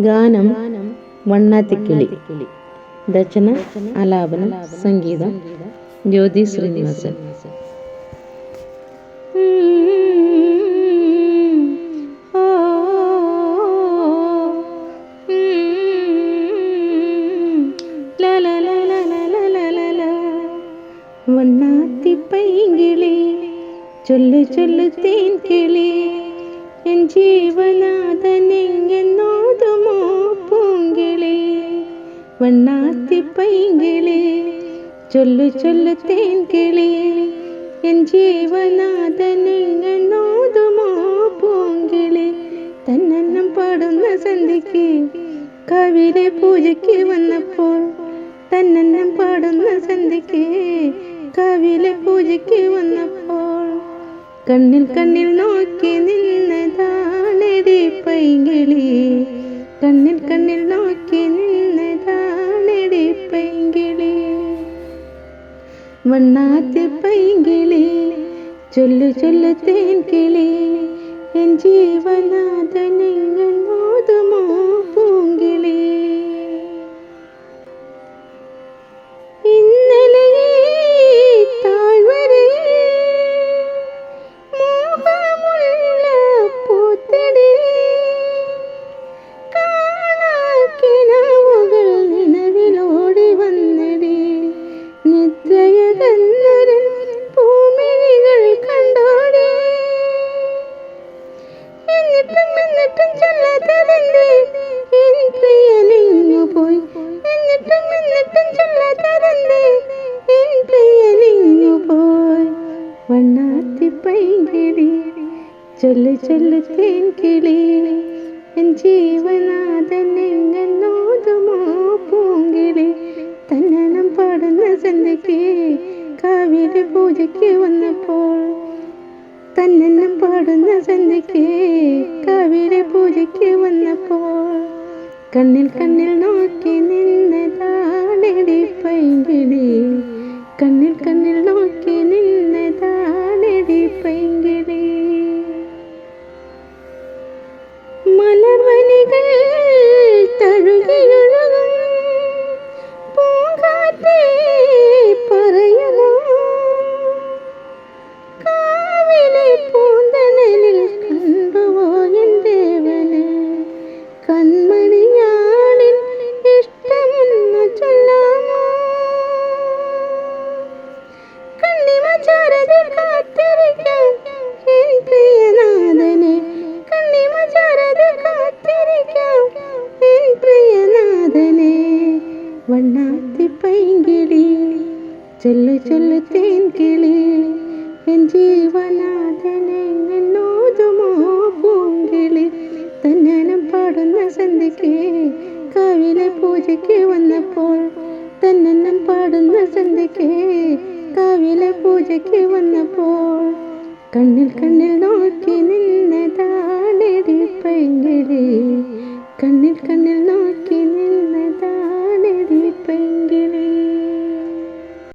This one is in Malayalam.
ഗാനം വണ്ണാത്തിക്കിളി. രചന ആലാപനം സംഗീതം ജ്യോതി ശ്രീനിവാസൻ. ചൊല്ലു ചൊല്ലു തേൻ കിളി എൻ ജീവനാഥനെങ്ങെന്നോതുമോ വണ്ണാത്തിപ്പൈങ്കിളി ചൊല്ലു ചൊല്ലു തേൻ കിളി എൻ ജീവനാഥനെങ്ങെന്നോതുമോ പൂങ്കിളി. തന്നെന്നും പാടുന്ന സന്ധിക്ക് കവിലെ പൂജയ്ക്ക് വന്നപ്പോൾ തന്നെന്നും പാടുന്ന സന്ധിക്ക് കവിലെ പൂജയ്ക്ക് വന്നപ്പോൾ കണ്ണിൽ കണ്ണിൽ നോക്കി നിന്നതാണെടി പൈങ്കിളി. കണ്ണിൽ കണ്ണിൽ നോക്കി വണ്ണാത്തി പൈങ്കിളി ചൊല്ലു ചൊല്ലു തേൻ എൻ ജീവനാഥനെങ്ങൾ പൈങ്കിളി ചൊല്ല് ചൊല്ല് തേൻകിളി എൻ ജീവനാഥനെങ്ങോതുമോ പൂങ്കിളി. തന്നനം പാടുന്ന സന്ധ്യയ്ക്ക് കാവിലെ പൂജയ്ക്ക് വന്നപ്പോൾ തന്നെന്നും പാടുന്ന സന്ധ്യയ്ക്ക് കാവിലെ പൂജയ്ക്ക് വന്നപ്പോൾ കണ്ണിൽ കണ്ണിൽ നോക്കി നിന്നതാണെടി പൈങ്കിളി. കണ്ണിൽ കണ്ണിൽ നോക്കി விழிகள் വണ്ണാത്തി പൈങ്കിളി ചൊല്ലു ചൊല്ലു തേൻകിളി എൻ ജീവനാഥനെന്നോതുമോ പൂങ്കിളി തന്നാനും പാടുന്ന സന്ധ്യയ്ക്ക് കാവിലെ പൂജയ്ക്ക് വന്നപ്പോൾ തന്നെന്നും പാടുന്ന സന്ധ്യയ്ക്ക് കാവിലെ പൂജയ്ക്ക് വന്നപ്പോൾ കണ്ണിൽ കണ്ണിൽ നോക്കി നിന്നതാണെടി പൈങ്കിളി. കണ്ണിൽ കണ്ണിൽ